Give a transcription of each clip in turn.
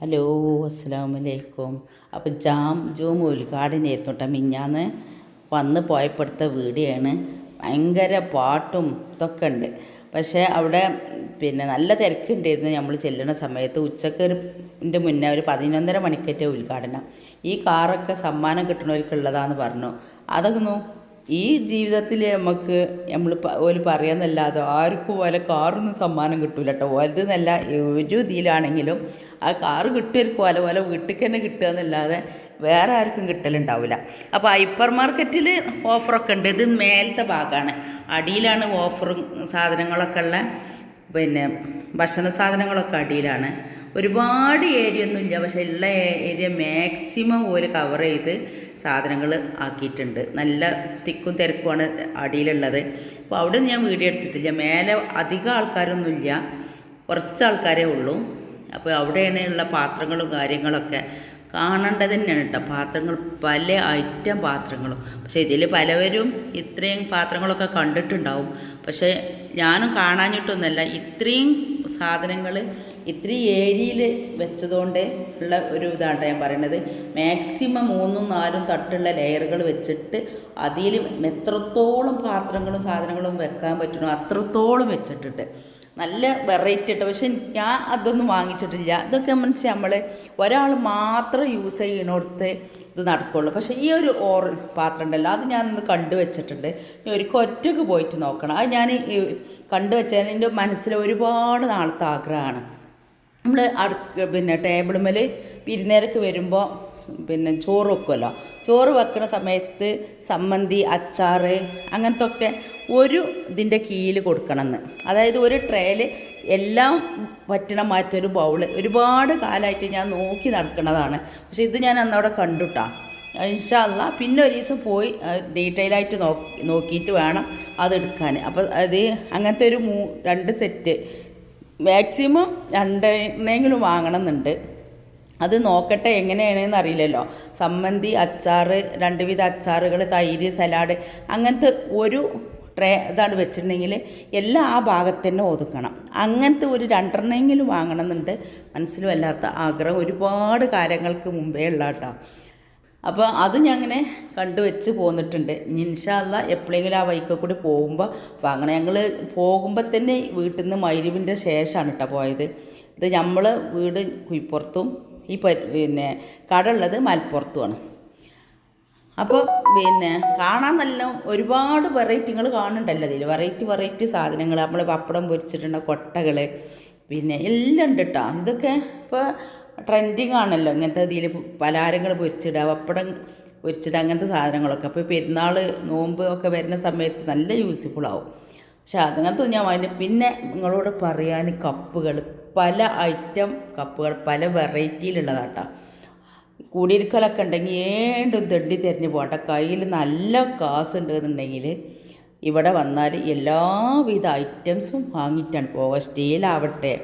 Hello അസ്സാം വലൈക്കും അപ്പം ജാം ജൂം ഉദ്ഘാടനമായിരുന്നു കേട്ടോ മിഞ്ഞാന്ന് വന്ന് പോയപ്പെടുത്ത വീടിയാണ് ഭയങ്കര പാട്ടും ഇതൊക്കെ ഉണ്ട്. പക്ഷേ അവിടെ പിന്നെ നല്ല തിരക്കുണ്ടായിരുന്നു. നമ്മൾ ചെല്ലുന്ന സമയത്ത് ഉച്ചയ്ക്ക് ഒരു മുന്നേ ഒരു പതിനൊന്നര മണിക്കേറ്റ ഉദ്ഘാടനം. ഈ കാറൊക്കെ സമ്മാനം കിട്ടണവർക്കുള്ളതാന്ന് പറഞ്ഞു. അതൊക്കെ നോ ഈ ജീവിതത്തിൽ നമുക്ക് നമ്മൾ ഓൽ പറയാന്നല്ലാതെ ആർക്കും ഓലെ കാറൊന്നും സമ്മാനം കിട്ടൂല കേട്ടോ ഓലതെന്നല്ല ഒരു ഇതിലാണെങ്കിലും ആ കാറ് കിട്ടിയവർക്ക് ഓല പോലെ വീട്ടിൽ തന്നെ കിട്ടുക എന്നല്ലാതെ വേറെ ആർക്കും കിട്ടലുണ്ടാവില്ല അപ്പോൾ ഹൈപ്പർ മാർക്കറ്റിൽ ഓഫറൊക്കെ ഉണ്ട് ഇത് മേലത്തെ ഭാഗമാണ് അടിയിലാണ് ഓഫറും സാധനങ്ങളൊക്കെ ഉള്ള. പിന്നെ ഭക്ഷണ സാധനങ്ങളൊക്കെ അടിയിലാണ്. ഒരുപാട് ഏരിയ ഒന്നുമില്ല പക്ഷേ ഉള്ള ഏരിയ മാക്സിമം ഒരു കവർ ചെയ്ത് സാധനങ്ങൾ ആക്കിയിട്ടുണ്ട്. നല്ല തിക്കും തിരക്കുമാണ് അടിയിലുള്ളത്. അപ്പോൾ അവിടെ ഞാൻ വീഡിയോ എടുത്തിട്ടില്ല. മേലെ അധികം ആൾക്കാരൊന്നുമില്ല. കുറച്ച് ആൾക്കാരേ ഉള്ളൂ. അപ്പോൾ അവിടെയാണ് ഉള്ള പാത്രങ്ങളും കാര്യങ്ങളൊക്കെ കാണേണ്ടത് തന്നെയാണ് കേട്ടോ. പാത്രങ്ങൾ പല ഐറ്റം പാത്രങ്ങളും. പക്ഷേ ഇതിൽ പലവരും ഇത്രയും പാത്രങ്ങളൊക്കെ കണ്ടിട്ടുണ്ടാവും. പക്ഷേ ഞാനും കാണാഞ്ഞിട്ടൊന്നുമല്ല. ഇത്രയും സാധനങ്ങൾ ഇത്രയും ഏരിയയിൽ വെച്ചതുകൊണ്ട് ഉള്ള ഒരു ഇതാണ് ഞാൻ പറയുന്നത് മാക്സിമം മൂന്നും നാലും തട്ടുള്ള ലെയറുകൾ വെച്ചിട്ട് അതിൽ എത്രത്തോളം പാത്രങ്ങളും സാധനങ്ങളും വെക്കാൻ പറ്റണോ അത്രത്തോളം വെച്ചിട്ടിട്ട്. നല്ല വെറൈറ്റി ഇട്ട് പക്ഷെ ഞാൻ അതൊന്നും വാങ്ങിച്ചിട്ടില്ല. ഇതൊക്കെ മനസ്സിൽ നമ്മൾ ഒരാൾ മാത്രം യൂസ് ചെയ്യണോടത്ത് ഇത് നടക്കുള്ളൂ. പക്ഷേ ഈ ഒരു ഓർ പാത്രം ഉണ്ടല്ലോ അത് ഞാൻ ഒന്ന് കണ്ടു വെച്ചിട്ടുണ്ട്. ഞാൻ ഒരിക്കൽ ഒറ്റയ്ക്ക് പോയിട്ട് നോക്കണം. അത് ഞാൻ കണ്ടുവച്ചതിന്റെ മനസ്സിൽ ഒരുപാട് നാളത്തെ ആഗ്രഹമാണ്. നമ്മൾ അടുക്ക പിന്നെ ടേബിളുമ്മൽ പിരിനേരക്ക് വരുമ്പോൾ പിന്നെ ചോറ് വെക്കുമല്ലോ ചോറ് വെക്കുന്ന സമയത്ത് സമ്മന്തി അച്ചാറ് അങ്ങനത്തെ ഒക്കെ ഒരു ഇതിന്റെ കീഴിൽ കൊടുക്കണമെന്ന് അതായത് ഒരു ട്രേയിൽ എല്ലാം പറ്റണ മാറ്റൊരു ബൗൾ. ഒരുപാട് കാലമായിട്ട് ഞാൻ നോക്കി നടക്കുന്നതാണ് പക്ഷെ ഇത് ഞാൻ അന്നവിടെ കണ്ടുട്ടാ. ഇൻഷല്ല പിന്നെ ഒരു ദിവസം പോയി ഡീറ്റെയിൽ ആയിട്ട് നോ നോക്കിയിട്ട് വേണം അതെടുക്കാൻ അപ്പോൾ അത് അങ്ങനത്തെ ഒരു മൂ രണ്ട് സെറ്റ് മാക്സിമം രണ്ടെണ്ണെങ്കിലും വാങ്ങണമെന്നുണ്ട്. അത് നോക്കട്ടെ എങ്ങനെയാണെന്ന് അറിയില്ലല്ലോ. സമ്മന്തി അച്ചാറ് രണ്ട് വിധ അച്ചാറുകൾ തൈര് സലാഡ് അങ്ങനത്തെ ഒരു ട്രേ ഇതാണ് വെച്ചിട്ടുണ്ടെങ്കിൽ എല്ലാം ആ ഭാഗത്ത് തന്നെ ഒതുക്കണം. അങ്ങനത്തെ ഒരു രണ്ടെണ്ണമെങ്കിലും വാങ്ങണമെന്നുണ്ട്. മനസ്സിലും അല്ലാത്ത ആഗ്രഹം. ഒരുപാട് കാര്യങ്ങൾക്ക് മുമ്പേ ഉള്ള കേട്ടോ അപ്പോൾ അത് ഞാൻ അങ്ങനെ കണ്ടു വെച്ച് പോന്നിട്ടുണ്ട്. ഇൻഷാല്ല എപ്പോഴെങ്കിലും ആ വൈക്ക കൂടി പോകുമ്പോൾ അങ്ങനെ ഞങ്ങൾ പോകുമ്പോൾ തന്നെ വീട്ടിൽ നിന്ന് മൈരുവിന്റെ ശേഷമാണ് കേട്ടോ പോയത്. ഇത് നമ്മൾ വീട് കുയിപ്പുറത്തും ഈ പിന്നെ കട മലപ്പുറത്തുമാണ്. അപ്പോൾ പിന്നെ കാണാൻ നല്ല ഒരുപാട് വെറൈറ്റികൾ കാണുന്നുണ്ടല്ലോ അതിൽ വെറൈറ്റി വെറൈറ്റി സാധനങ്ങൾ നമ്മൾ പപ്പടം പൊരിച്ചിട്ടുണ്ട് കൊട്ടകൾ പിന്നെ എല്ലാം ഉണ്ട് കേട്ടോ ഇതൊക്കെ ഇപ്പോൾ ട്രെൻഡിങ് ആണല്ലോ. ഇങ്ങനത്തെ ഇതിൽ പലഹാരങ്ങൾ പൊരിച്ചിടുക പപ്പടം പൊരിച്ചിടുക അങ്ങനത്തെ സാധനങ്ങളൊക്കെ. അപ്പോൾ പെരുന്നാൾ നോമ്പ് ഒക്കെ വരുന്ന സമയത്ത് നല്ല യൂസ്ഫുൾ ആവും. പക്ഷെ അതങ്ങനത്തെ ഞാൻ വാങ്ങി പിന്നെ നിങ്ങളോട് പറയാൻ കപ്പുകൾ. പല ഐറ്റം കപ്പുകൾ പല വെറൈറ്റിയിലുള്ളതാട്ടോ കൂടിയിരിക്കലൊക്കെ ഉണ്ടെങ്കിൽ ഏണ്ടും തെണ്ടി തിരഞ്ഞു പോട്ടെ കയ്യിൽ നല്ല കാസ് ഉണ്ടെന്നുണ്ടെങ്കിൽ ഇവിടെ വന്നാൽ എല്ലാവിധ ഐറ്റംസും വാങ്ങിയിട്ടാണ് പോവുക. സ്റ്റീലാവട്ടെ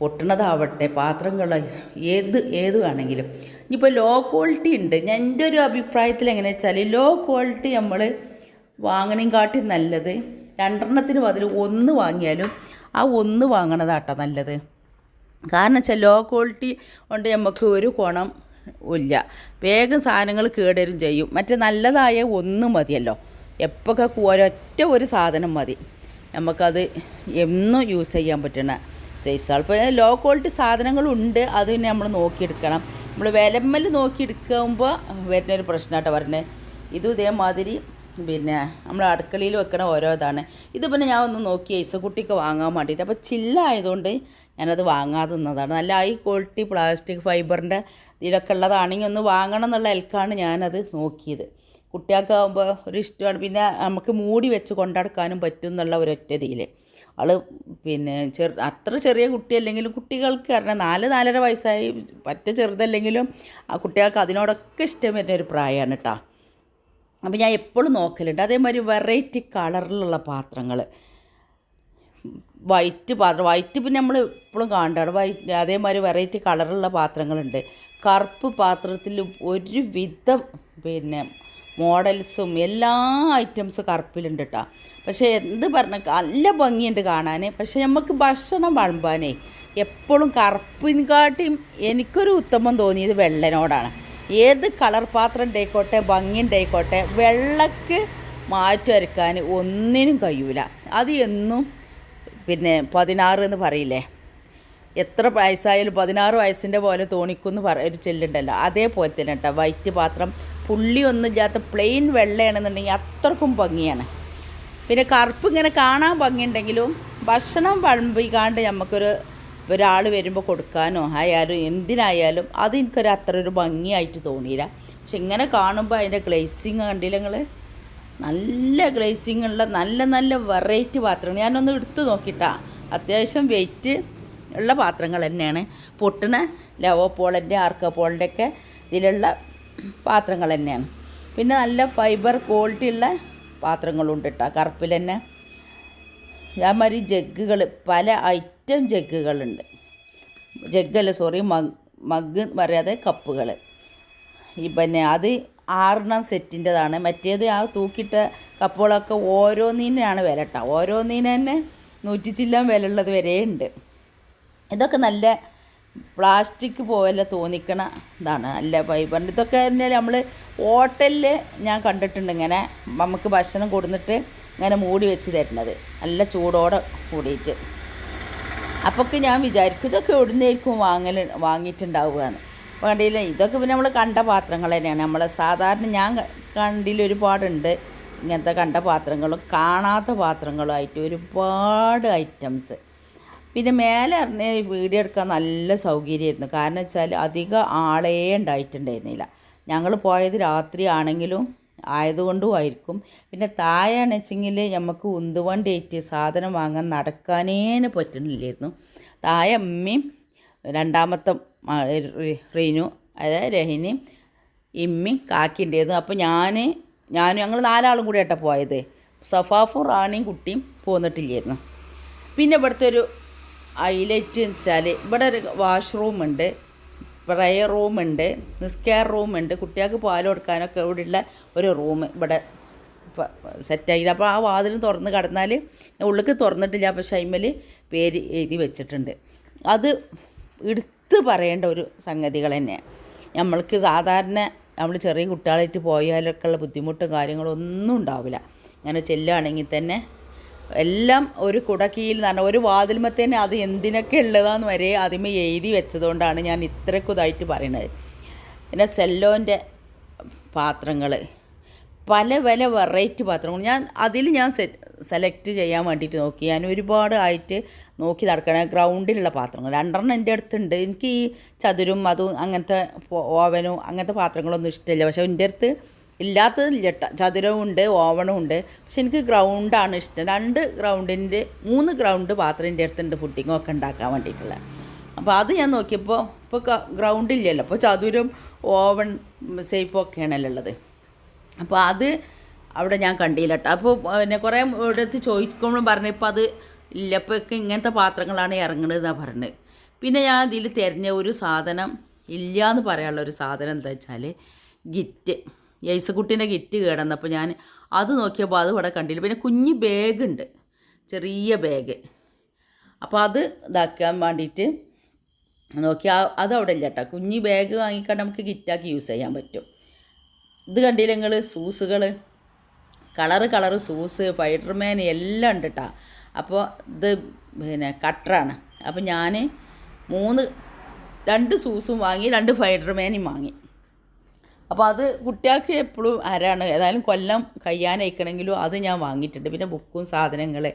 പൊട്ടണതാവട്ടെ പാത്രങ്ങൾ ഏത് ഏത് വേണമെങ്കിലും. ഇനിയിപ്പോൾ ലോ ക്വാളിറ്റി ഉണ്ട്. എന്റെ ഒരു അഭിപ്രായത്തിൽ എങ്ങനെ വെച്ചാൽ ലോ ക്വാളിറ്റി നമ്മൾ വാങ്ങണേം കാട്ടി നല്ലത്. രണ്ടെണ്ണത്തിന് ബദൽ ഒന്ന് വാങ്ങിയാലും ആ ഒന്ന് വാങ്ങണതാട്ടോ നല്ലത്. കാരണം വെച്ചാൽ ലോ ക്വാളിറ്റി കൊണ്ട് നമുക്ക് ഒരു ഗുണം ഇല്ല. വേഗം സാധനങ്ങൾ കേടരും ചെയ്യും. മറ്റേ നല്ലതായ ഒന്ന് മതിയല്ലോ. എപ്പോഴൊക്കെ ഒരൊറ്റ ഒരു സാധനം മതി. നമുക്കത് എന്നും യൂസ് ചെയ്യാൻ പറ്റണ. സൈസാണ് പിന്നെ ലോ ക്വാളിറ്റി സാധനങ്ങളുണ്ട് അത് പിന്നെ നമ്മൾ നോക്കിയെടുക്കണം. നമ്മൾ വിലമ്മൽ നോക്കിയെടുക്കുമ്പോൾ വരുന്നൊരു പ്രശ്നമായിട്ടാണ് പറഞ്ഞത് ഇതും ഇതേമാതിരി പിന്നെ നമ്മൾ അടുക്കളയിൽ വെക്കണ ഓരോ ഇതാണ് ഇത് പിന്നെ ഞാൻ ഒന്ന് നോക്കി ഐസക്കുട്ടിക്ക് വാങ്ങാൻ വേണ്ടിയിട്ട്. അപ്പോൾ ചില്ലായതുകൊണ്ട് ഞാനത് വാങ്ങാതെ നിന്നതാണ്. നല്ല ഹൈ ക്വാളിറ്റി പ്ലാസ്റ്റിക് ഫൈബറിന്റെ ഇതിലൊക്കെ ഉള്ളതാണെങ്കിൽ ഒന്ന് വാങ്ങണം എന്നുള്ള എൽക്കാണ് ഞാനത് നോക്കിയത്. കുട്ടികൾക്കാകുമ്പോൾ ഒരു ഇഷ്ടമാണ്. പിന്നെ നമുക്ക് മൂടി വെച്ച് കൊണ്ടടക്കാനും പറ്റും എന്നുള്ള ഒരൊറ്റ ആൾ പിന്നെ ചെറു അത്ര ചെറിയ കുട്ടിയല്ലെങ്കിലും കുട്ടികൾക്ക് കാരണം നാല് നാലര വയസ്സായി പറ്റ ചെറുതല്ലെങ്കിലും ആ കുട്ടികൾക്ക് അതിനോടൊക്കെ ഇഷ്ടം വരുന്ന ഒരു പ്രായമാണ് കേട്ടോ അപ്പോൾ ഞാൻ എപ്പോഴും നോക്കലുണ്ട്. അതേമാതിരി വെറൈറ്റി കളറിലുള്ള പാത്രങ്ങൾ വൈറ്റ് പാത്രം വൈറ്റ് പിന്നെ നമ്മൾ എപ്പോഴും കാണണ്ടാണ് വൈറ്റ് അതേമാതിരി വെറൈറ്റി കളറുള്ള പാത്രങ്ങളുണ്ട്. കറുപ്പ് പാത്രത്തിൽ ഒരു വിധം പിന്നെ മോഡൽസും എല്ലാ ഐറ്റംസും കറുപ്പിലുണ്ട് കേട്ടോ പക്ഷേ എന്ത് പറഞ്ഞ നല്ല ഭംഗിയുണ്ട് കാണാൻ പക്ഷേ നമുക്ക് ഭക്ഷണം വളമ്പാനേ എപ്പോഴും കറുപ്പിനെക്കാട്ടിയും എനിക്കൊരു ഉത്തമം തോന്നിയത് വെള്ളനോടാണ്. ഏത് കളർ പാത്രം ഉണ്ടായിക്കോട്ടെ ഭംഗി ഉണ്ടായിക്കോട്ടെ വെള്ളക്ക് മാറ്റി വരയ്ക്കാൻ ഒന്നിനും കഴിയൂല. അത് എന്നും പിന്നെ പതിനാറ് എന്ന് പറയില്ലേ? എത്ര വയസ്സായാലും പതിനാറ് വയസ്സിന്റെ പോലെ തോണിക്കുന്ന് പറ ഒരു ചെല്ലുണ്ടല്ലോ. അതേപോലെ തന്നെ കേട്ടോ. വൈറ്റ് പാത്രം പുള്ളിയൊന്നും ഇല്ലാത്ത പ്ലെയിൻ വെള്ളയാണെന്നുണ്ടെങ്കിൽ അത്രക്കും ഭംഗിയാണ്. പിന്നെ കറുപ്പ് ഇങ്ങനെ കാണാൻ ഭംഗിയുണ്ടെങ്കിലും ഭക്ഷണം പഴമ്പിക്കാണ്ട് നമുക്കൊരു ഒരാൾ വരുമ്പോൾ കൊടുക്കാനോ ആയാലും എന്തിനായാലും അത് എനിക്കൊരു അത്ര ഒരു ഭംഗിയായിട്ട് തോന്നിയില്ല. പക്ഷെ ഇങ്ങനെ കാണുമ്പോൾ അതിന്റെ ഗ്ലേസിങ് കണ്ടില്ല നിങ്ങൾ നല്ല ഗ്ലേസിങ് ഉള്ള നല്ല നല്ല വെറൈറ്റി പാത്രമാണ്. ഞാനൊന്ന് എടുത്ത് നോക്കിയിട്ടാ അത്യാവശ്യം വെയിറ്റ് ഉള്ള പാത്രങ്ങൾ തന്നെയാണ്. പൊട്ടണ ലവോപോളിന്റെ ആർക്കപോളിന്റെ ഒക്കെ ഇതിലുള്ള പാത്രങ്ങൾ തന്നെയാണ്. പിന്നെ നല്ല ഫൈബർ ക്വാളിറ്റി ഉള്ള പാത്രങ്ങളുണ്ട് കേട്ടോ കറുപ്പിൽ തന്നെ അതേമാതിരി ജഗ്ഗുകൾ പല ഐറ്റം ജഗ്ഗുകളുണ്ട് ജഗ്ഗല്ല സോറി മഗ് മഗ് പറയാതെ കപ്പുകൾ ഈ പിന്നെ അത് ആറെണ്ണം സെറ്റിന്റെതാണ് മറ്റേത് ആ തൂക്കിയിട്ട കപ്പുകളൊക്കെ ഓരോന്നിനാണ് വില കേട്ടോ ഓരോന്നിന് തന്നെ നൂറ്റി ചില്ലാൻ വില ഉള്ളത് വരെ ഉണ്ട് ഇതൊക്കെ നല്ല പ്ലാസ്റ്റിക് പോലെ തോന്നിക്കണ ഇതാണ്. നല്ല ഫൈബറിന്റെ ഇതൊക്കെ തന്നെ നമ്മൾ ഹോട്ടലിൽ ഞാൻ കണ്ടിട്ടുണ്ട് ഇങ്ങനെ നമുക്ക് ഭക്ഷണം കൊടുന്നിട്ട് ഇങ്ങനെ മൂടി വെച്ച് തരുന്നത്. നല്ല ചൂടോടെ കൂടിയിട്ട്. അപ്പോൾ ഞാൻ വിചാരിക്കും ഇതൊക്കെ എവിടുന്നായിരിക്കും വാങ്ങൽ വാങ്ങിയിട്ടുണ്ടാവുക എന്ന് വേണ്ടിയില്ല ഇതൊക്കെ പിന്നെ നമ്മൾ കണ്ട പാത്രങ്ങൾ തന്നെയാണ്. നമ്മളെ സാധാരണ ഞാൻ കണ്ടിൽ ഒരുപാടുണ്ട്. ഇങ്ങനത്തെ കണ്ട പാത്രങ്ങളും കാണാത്ത പാത്രങ്ങളുമായിട്ട് ഒരുപാട് ഐറ്റംസ് പിന്നെ മേലെ അറിഞ്ഞ വീഡിയോ എടുക്കാൻ നല്ല സൗകര്യമായിരുന്നു. കാരണം വെച്ചാൽ അധികം ആളേ ഉണ്ടായിട്ടുണ്ടായിരുന്നില്ല. ഞങ്ങൾ പോയത് രാത്രി ആണെങ്കിലും ആയതുകൊണ്ടും ആയിരിക്കും. പിന്നെ താഴെയാണെന്ന് വെച്ചെങ്കിൽ നമുക്ക് ഉന്തുവണ്ടി സാധനം വാങ്ങാൻ നടക്കാനേ പറ്റുന്നില്ലായിരുന്നു. താഴെ അമ്മയും രണ്ടാമത്തെ റീനു അതായത് രഹിനിയും ഇമ്മി കാക്കിന്റേതും അപ്പോൾ ഞാൻ ഞാൻ ഞങ്ങൾ നാലാളും കൂടി ആയിട്ടാണ് പോയത്. സഫാഫും റാണിയും കുട്ടിയും പോന്നിട്ടില്ലായിരുന്നു. പിന്നെ ഇവിടുത്തെ ഒരു ഹൈലൈറ്റ് എന്ന് വെച്ചാൽ ഇവിടെ ഒരു വാഷ്റൂം ഉണ്ട് പ്രയർ റൂമുണ്ട് നിസ്കാർ റൂമുണ്ട് കുട്ടികൾക്ക് പാൽ കൊടുക്കാനൊക്കെ ഇവിടെയുള്ള ഒരു റൂം ഇവിടെ സെറ്റായില്ല അപ്പോൾ ആ വാതിൽ തുറന്ന് കടന്നാൽ ഉള്ളിക്ക് തുറന്നിട്ടില്ല. അപ്പോൾ ഷൈമൽ പേര് എഴുതി വെച്ചിട്ടുണ്ട്. അത് എടുത്ത് പറയേണ്ട ഒരു സംഗതികൾ തന്നെയാണ് നമ്മൾക്ക് സാധാരണ നമ്മൾ ചെറിയ കുട്ടികളായിട്ട് പോയാലൊക്കെ ഉള്ള ബുദ്ധിമുട്ടും കാര്യങ്ങളും ഒന്നും ഉണ്ടാവില്ല. അങ്ങനെ ചെല്ലുകയാണെങ്കിൽ തന്നെ എല്ലാം ഒരു കുടക്കീയിൽ എന്ന് പറഞ്ഞാൽ ഒരു വാതിൽമത്തേനെ അത് എന്തിനൊക്കെ ഉള്ളതാന്ന് വരെ ആദ്യമേ എഴുതി വെച്ചതുകൊണ്ടാണ് ഞാൻ ഇത്രക്കുതായിട്ട് പറയുന്നത് പിന്നെ സെല്ലോന്റെ പാത്രങ്ങൾ പല പല വെറൈറ്റി പാത്രങ്ങൾ. ഞാൻ അതിൽ ഞാൻ സെലക്ട് ചെയ്യാൻ വേണ്ടിയിട്ട് നോക്കി. ഞാൻ ഒരുപാട് ആയിട്ട് നോക്കി നടക്കണ ഗ്രൗണ്ടിലുള്ള പാത്രങ്ങൾ. രണ്ടെണ്ണം എന്റെ അടുത്തുണ്ട്. എനിക്ക് ഈ ചതുരും അതും അങ്ങനത്തെ ഓവനും അങ്ങനത്തെ പാത്രങ്ങളൊന്നും ഇഷ്ടമില്ല. പക്ഷേ എന്റെ അടുത്ത് ഇല്ലാത്തതില്ല. ചതുരവും ഉണ്ട് ഓവണും ഉണ്ട് പക്ഷെ എനിക്ക് ഗ്രൗണ്ടാണ് ഇഷ്ടം. രണ്ട് ഗ്രൗണ്ടിന്റെ മൂന്ന് ഗ്രൗണ്ട് പാത്രത്തിന്റെ അടുത്തുണ്ട് ഫുഡിങ്ങും ഒക്കെ ഉണ്ടാക്കാൻ വേണ്ടിയിട്ടുള്ള. അപ്പോൾ അത് ഞാൻ നോക്കിയപ്പോൾ ഇപ്പോൾ ഗ്രൗണ്ട് ഇല്ലല്ലോ അപ്പോൾ ചതുരം ഓവൺ സേഫും ഒക്കെയാണല്ലോ ഉള്ളത്. അപ്പോൾ അത് അവിടെ ഞാൻ കണ്ടില്ല കേട്ടോ. അപ്പോൾ പിന്നെ കുറേ ഇവിടുത്തെ പറഞ്ഞു ഇപ്പോൾ അത് ഇല്ല. ഇപ്പോൾ ഇങ്ങനത്തെ പാത്രങ്ങളാണ് ഇറങ്ങണതെന്നാണ് പറഞ്ഞത് പിന്നെ ഞാൻ ഇതിൽ തിരഞ്ഞ ഒരു സാധനം ഇല്ല എന്ന് പറയാനുള്ള ഒരു സാധനം എന്താ വെച്ചാൽ ഗിറ്റ്. യേസുക്കുട്ടീന്റെ കിറ്റ് കേടന്നപ്പോൾ ഞാൻ അത് നോക്കിയപ്പോൾ അത് ഇവിടെ കണ്ടില്ല. പിന്നെ കുഞ്ഞ് ബാഗുണ്ട് ചെറിയ ബാഗ് അപ്പോൾ അത് ഇതാക്കാൻ വേണ്ടിയിട്ട് നോക്കി. അത് അവിടെ ഇല്ല കേട്ടോ കുഞ്ഞ് ബാഗ് വാങ്ങിക്കാണ്ട് നമുക്ക് കിറ്റാക്കി യൂസ് ചെയ്യാൻ പറ്റും. ഇത് കണ്ടില്ല നിങ്ങൾ സൂസുകൾ കളറ് കളറ് സൂസ് ഫൈഡർമാൻ എല്ലാം ഉണ്ട് കേട്ടോ അപ്പോൾ ഇത് പിന്നെ കട്ടറാണ് അപ്പോൾ ഞാൻ മൂന്ന് രണ്ട് സൂസും വാങ്ങി രണ്ട് ഫൈഡർമാനും വാങ്ങി. അപ്പോൾ അത് കുട്ടികൾക്ക് എപ്പോഴും ആരാണ് ഏതായാലും കൊല്ലം കഴിയാനയക്കണമെങ്കിലും അത് ഞാൻ വാങ്ങിയിട്ടുണ്ട്. പിന്നെ ബുക്കും സാധനങ്ങൾ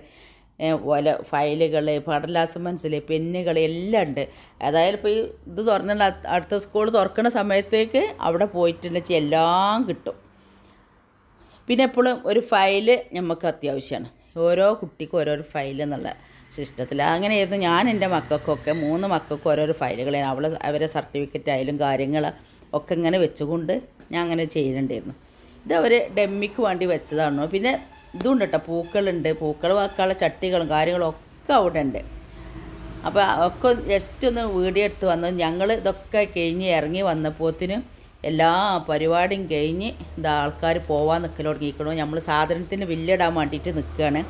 പോലെ ഫയലുകൾ പടലാസമൻസിൽ പെന്നുകൾ എല്ലാം ഉണ്ട്. അതായത് ഇപ്പോൾ ഈ ഇത് തുറന്ന അടുത്ത സ്കൂൾ തുറക്കുന്ന സമയത്തേക്ക് അവിടെ പോയിട്ടുണ്ടെങ്കിൽ എല്ലാം കിട്ടും. പിന്നെ എപ്പോഴും ഒരു ഫയൽ നമുക്ക് അത്യാവശ്യമാണ് ഓരോ കുട്ടിക്കും ഓരോരോ ഫയൽ എന്നുള്ള സിസ്റ്റത്തിൽ അങ്ങനെയായിരുന്നു ഞാൻ എന്റെ മക്കൾക്കൊക്കെ മൂന്ന് മക്കൾക്കും ഓരോരോ ഫയലുകളാണ്. അവളെ അവരെ സർട്ടിഫിക്കറ്റ് ആയാലും കാര്യങ്ങൾ ഒക്കെ ഇങ്ങനെ വെച്ചുകൊണ്ട് ഞാൻ അങ്ങനെ ചെയ്യുന്നുണ്ടായിരുന്നു ഇത് അവർ ഡെമ്മിക്ക് വേണ്ടി വെച്ചതാണോ. പിന്നെ ഇതുണ്ട് കേട്ടോ പൂക്കളുണ്ട്. പൂക്കൾ വാക്കാനുള്ള ചട്ടികളും കാര്യങ്ങളും ഒക്കെ അവിടെ ഉണ്ട്. അപ്പോൾ ഒക്കെ ജസ്റ്റ് ഒന്ന് വീഡിയോ എടുത്ത് വന്നു. ഞങ്ങൾ ഇതൊക്കെ കഴിഞ്ഞ് ഇറങ്ങി വന്നപ്പോത്തിന് എല്ലാ പരിപാടിയും കഴിഞ്ഞ് ഇത് ആൾക്കാർ പോവാൻ നിൽക്കൽ തുടങ്ങിയിരിക്കണു. നമ്മൾ സാധനത്തിന് ബില്ലിടാൻ വേണ്ടിയിട്ട് നിൽക്കുകയാണ്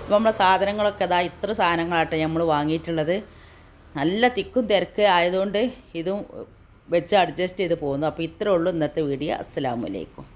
അപ്പോൾ നമ്മളെ സാധനങ്ങളൊക്കെ ഇതാ ഇത്ര സാധനങ്ങളാട്ടെ നമ്മൾ വാങ്ങിയിട്ടുള്ളത്. നല്ല തിക്കും തിരക്ക് ആയതുകൊണ്ട് ഇതും വെച്ച് അഡ്ജസ്റ്റ് ചെയ്ത് പോകുന്നു. അപ്പോൾ ഇത്രേ ഉള്ളൂ ഇന്നത്തെ വീഡിയോ. അസ്സലാമു അലൈക്കും.